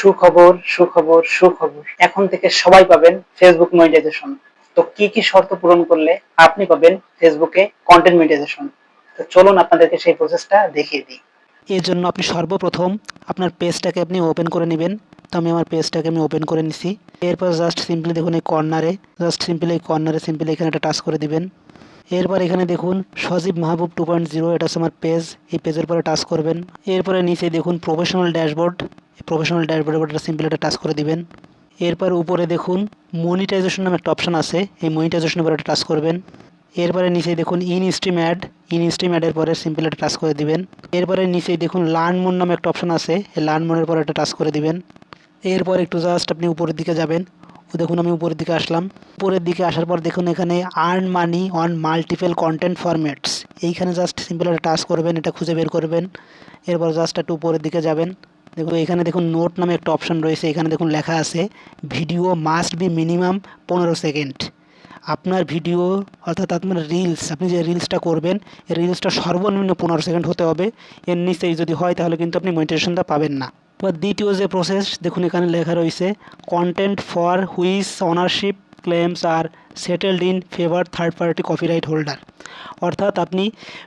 সুখবর সুখবর সুখবর। এখন থেকে সবাই পাবেন ফেসবুক মনিটাইজেশন তো কি কি শর্ত পূরণ করলে আপনি পাবেন ফেসবুকে কন্টেন্ট মনিটাইজেশন তো চলুন আপনাদেরকে সেই প্রসেসটা দেখিয়ে দিই। এর জন্য আপনি সর্বপ্রথম আপনার পেজটাকে আপনি ওপেন করে নেবেন। তো আমি আমার পেজটাকে আমি ওপেন করে নিছি। এরপর জাস্ট সিম্পলি দেখুন এই কর্নারে জাস্ট সিম্পলি এই কর্নারে সিম্পলি এখানে একটা টাচ করে দিবেন। এরপর এখানে দেখুন Sajib Mahbub two point zero এটা হচ্ছে আমার পেজ এই পেজের পরে টাচ করবেন। এরপরে নিচে দেখুন প্রফেশনাল ড্যাশবোর্ড প্রফেশনাল ড্যাশবোর্ডের পরে সিম্পলি একটা টাচ করে দিবেন। এরপর উপরে দেখুন মনিটাইজেশন নামে একটা অপশান আছে। এই মনিটাইজেশনের পরে একটা টাচ করবেন। এরপরে নিচে দেখুন in stream ad in stream অ্যাডের পরে সিম্পল একটা টাচ করে দিবেন। এরপরে নিচেই দেখুন লার্ন মোন নামে একটা অপশন আছে। এই লার্ন মোনের পরে একটা টাচ করে দিবেন। এরপর একটু জাস্ট আপনি উপরের দিকে যাবেন। ও দেখুন, আমি উপরের দিকে আসলাম। উপরের দিকে আসার পর দেখুন, এখানে earn money on multiple content formats এইখানে জাস্ট সিম্পল একটা টাচ করবেন, এটা খুঁজে বের করবেন। এরপর জাস্ট একটু উপরের দিকে যাবেন। দেখুন, এখানে দেখুন নোট নামে একটা অপশন রয়েছে, এখানে দেখুন লেখা আছে ভিডিও মাস্ট বি মিনিমাম পনেরো সেকেন্ড আপনার ভিডিও অর্থাৎ আপনার রিলস আপনি যে রিলসটা করবেন, এই রিলসটা সর্বনিম্ন পনেরো সেকেন্ড হতে হবে। এর নিচেই যদি হয়, তাহলে কিন্তু আপনি মনিটাইজেশনটা পাবেন না। এবার দ্বিতীয় যে প্রসেস দেখুন এখানে লেখা রয়েছে content for whose ownership claims are settled in favour third party copyright holder অর্থাৎ আপনি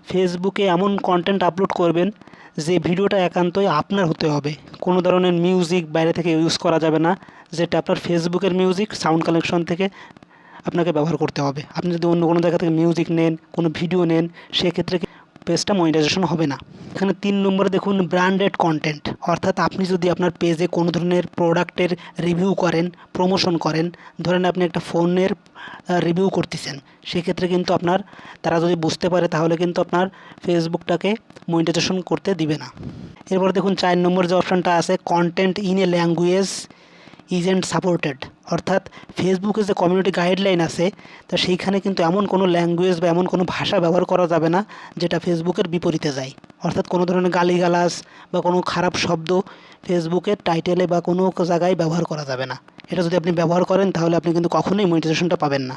ফেসবুকে এমন কন্টেন্ট আপলোড করবেন যে ভিডিওটা একান্তই আপনার হতে হবে। কোনো ধরনের মিউজিক বাইরে থেকে ইউজ করা যাবে না, যেটা আপনার ফেসবুকের মিউজিক সাউন্ড কালেকশন থেকে আপনাকে ব্যবহার করতে হবে। আপনি যদি অন্য কোনো জায়গা থেকে মিউজিক নেন, কোনো ভিডিও নেন, সেক্ষেত্রে পেজটা মনিটাইজেশন হবে না। এখানে তিন নম্বরে দেখুন ব্র্যান্ডেড কন্টেন্ট অর্থাৎ আপনি যদি আপনার পেজে কোনো ধরনের প্রোডাক্টের রিভিউ করেন প্রমোশন করেন, ধরেন আপনি একটা ফোনের রিভিউ করতেছেন, সেক্ষেত্রে কিন্তু আপনার, তারা যদি বুঝতে পারে তাহলে কিন্তু আপনার ফেসবুকটাকে মনিটাইজেশন করতে দিবে না। এরপর দেখুন চার নম্বর যে অপশানটা আছে content in a language is and supported অর্থাৎ ফেসবুকে যে কমিউনিটি গাইডলাইন আছে, তা সেইখানে কিন্তু এমন কোনো ল্যাঙ্গুয়েজ বা এমন কোনো ভাষা ব্যবহার করা যাবে না, যেটা ফেসবুকের বিপরীতে যায়। অর্থাৎ কোনো ধরনের গালিগালাজ বা কোনো খারাপ শব্দ ফেসবুকের টাইটেলে বা কোনো জায়গায় ব্যবহার করা যাবে না। এটা যদি আপনি ব্যবহার করেন, তাহলে আপনি কিন্তু কখনোই মনিটাইজেশনটা পাবেন না।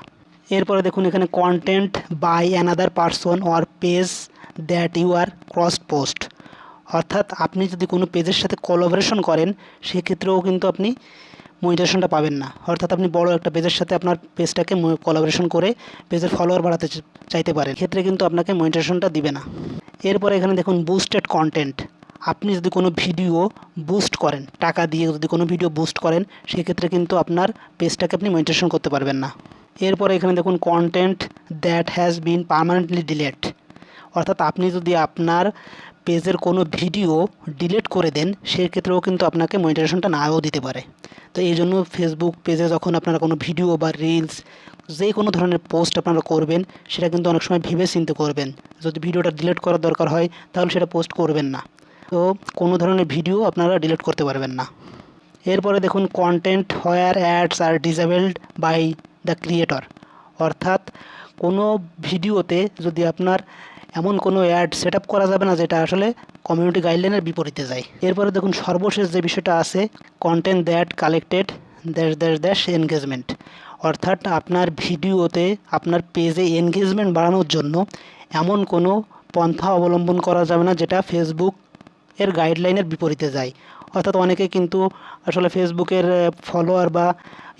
এরপরে দেখুন এখানে content by another person or page that you are cross post অর্থাৎ আপনি যদি কোনো পেজের সাথে কোলাবোরেশন করেন, সেক্ষেত্রেও কিন্তু আপনি মনিটাইজেশনটা পাবেন না। অর্থাৎ আপনি বড় একটা পেজের সাথে আপনার পেজটাকে কোলাবোরেশন করে পেজের ফলোয়ার বাড়াতে চাইতে পারেন। ক্ষেত্রে কিন্তু আপনাকে মনিটাইজেশনটা দিবে না। এরপরে এখানে দেখুন বুস্টেড কন্টেন্ট আপনি যদি কোনো ভিডিও বুস্ট করেন, টাকা দিয়ে যদি কোনো ভিডিও বুস্ট করেন, সেক্ষেত্রে কিন্তু আপনার পেজটাকে আপনি মনিটাইজেশন করতে পারবেন না। এরপরে এখানে দেখুন content that has been permanently delete অর্থাৎ আপনি যদি আপনার পেজের কোনো ভিডিও ডিলিট করে দেন, সেক্ষেত্রেও কিন্তু আপনাকে মনিটাইজেশনটা নাও দিতে পারে। তো এই জন্য ফেসবুক পেজে যখন আপনারা কোনো ভিডিও বা রিলস যে কোনো ধরনের পোস্ট আপনারা করবেন, সেটা কিন্তু অনেক সময় ভেবে চিন্তে করবেন। যদি ভিডিওটা ডিলিট করার দরকার হয়, তাহলে সেটা পোস্ট করবেন না। তো কোনো ধরনের ভিডিও আপনারা ডিলিট করতে পারবেন না। এরপরে দেখুন content where ads are disabled by the creator অর্থাৎ কোনো ভিডিওতে যদি আপনার এমন কোনো অ্যাড সেট করা যাবে না যেটা আসলে কমিউনিটি গাইডলাইনের বিপরীতে যায়। এরপরে দেখুন সর্বশেষ যে বিষয়টা আছে কন্টেন্ট দ্যাট কালেক্টেড দ্যাশ দ্যাশ দ্যাশ এনগেজমেন্ট অর্থাৎ আপনার ভিডিওতে, আপনার পেজে এনগেজমেন্ট বাড়ানোর জন্য এমন কোনো পন্থা অবলম্বন করা যাবে না যেটা ফেসবুক এর গাইডলাইনের বিপরীতে যায়। অর্থাৎ অনেকে কিন্তু আসলে ফেসবুকের ফলোয়ার বা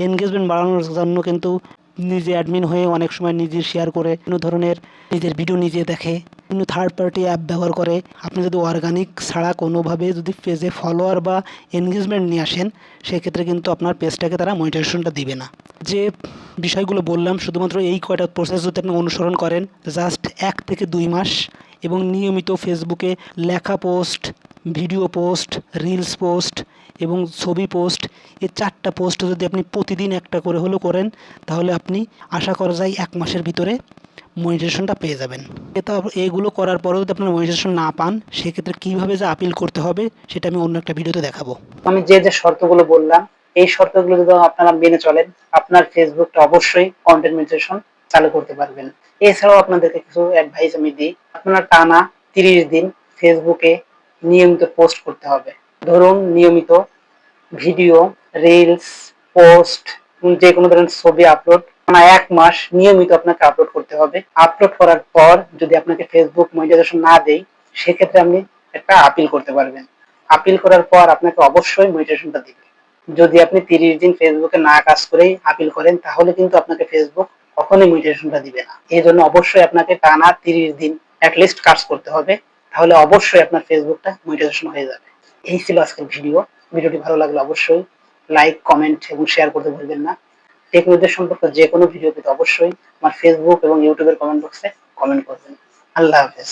এনগেজমেন্ট বাড়ানোর জন্য কিন্তু নিজে অ্যাডমিন হয়ে অনেক সময় নিজে শেয়ার করে বিভিন্ন ধরনের নিজের ভিডিও নিজে দেখে, বিভিন্ন থার্ড পার্টি অ্যাপ ব্যবহার করে। আপনি যদি অর্গানিক ছাড়া কোনোভাবে যদি পেজে ফলোয়ার বা এনগেজমেন্ট নিয়ে আসেন, সেক্ষেত্রে কিন্তু আপনার পেজটাকে তারা মনিটাইজেশনটা দিবে না। যে বিষয়গুলো বললাম, শুধুমাত্র এই কয়টা প্রসেস যদি আপনি অনুসরণ করেন জাস্ট এক থেকে দুই মাস এবং নিয়মিত ফেসবুকে লেখা post video post reels post এবং ছবি পোস্ট, এই চারটা পোস্ট যদি আপনি প্রতিদিন একটা করে হলেও করেন, তাহলে আপনি আশা করা যায় এক মাসের ভিতরে মনিটাইজেশনটা পেয়ে যাবেন। এটা এইগুলো করার পরেও যদি আপনার মনিটাইজেশন না পান, সেক্ষেত্রে কীভাবে যে আপিল করতে হবে, সেটা আমি অন্য একটা ভিডিওতে দেখাবো। আমি যে যে শর্তগুলো বললাম, এই শর্তগুলো যদি আপনারা মেনে চলেন, আপনার ফেসবুকটা অবশ্যই কন্টেন্ট মনিটাইজেশন চালু করতে পারবেন। এছাড়াও আপনাদেরকে কিছু অ্যাডভাইস আমি দিই। আপনার টানা তিরিশ দিন ফেসবুকে নিয়মিত পোস্ট করতে হবে। ধরুন, নিয়মিত ভিডিও রিলস পোস্ট যে কোনো ধরনের ছবি আপলোড এক মাস নিয়মিত আপনাকে আপলোড করতে হবে। আপলোড করার পর যদি আপনাকে ফেসবুক মনিটাইজেশন না দেয়, সেক্ষেত্রে আপনি একটা আপিল করতে পারবেন। আপিল করার পর আপনাকে অবশ্যই মনিটাইজেশনটা দিবে। যদি আপনি তিরিশ দিন ফেসবুকে না কাজ করেই আপিল করেন, তাহলে কিন্তু আপনাকে ফেসবুক কখনোই মনিটাইজেশনটা দিবে না। এই জন্য অবশ্যই আপনাকে টানা তিরিশ দিন অ্যাটলিস্ট কাজ করতে হবে। তাহলে অবশ্যই আপনার ফেসবুকটা মনিটাইজেশন হয়ে যাবে। এই ছিল আজকের ভিডিও ভিডিওটি ভালো লাগলে অবশ্যই লাইক কমেন্ট এবং শেয়ার করতে ভুলবেন না। টেকনোলজি সম্পর্কে যে কোনো ভিডিও পেতে অবশ্যই আমার ফেসবুক এবং ইউটিউবের কমেন্ট বক্সে কমেন্ট করবেন। আল্লাহ হাফেজ।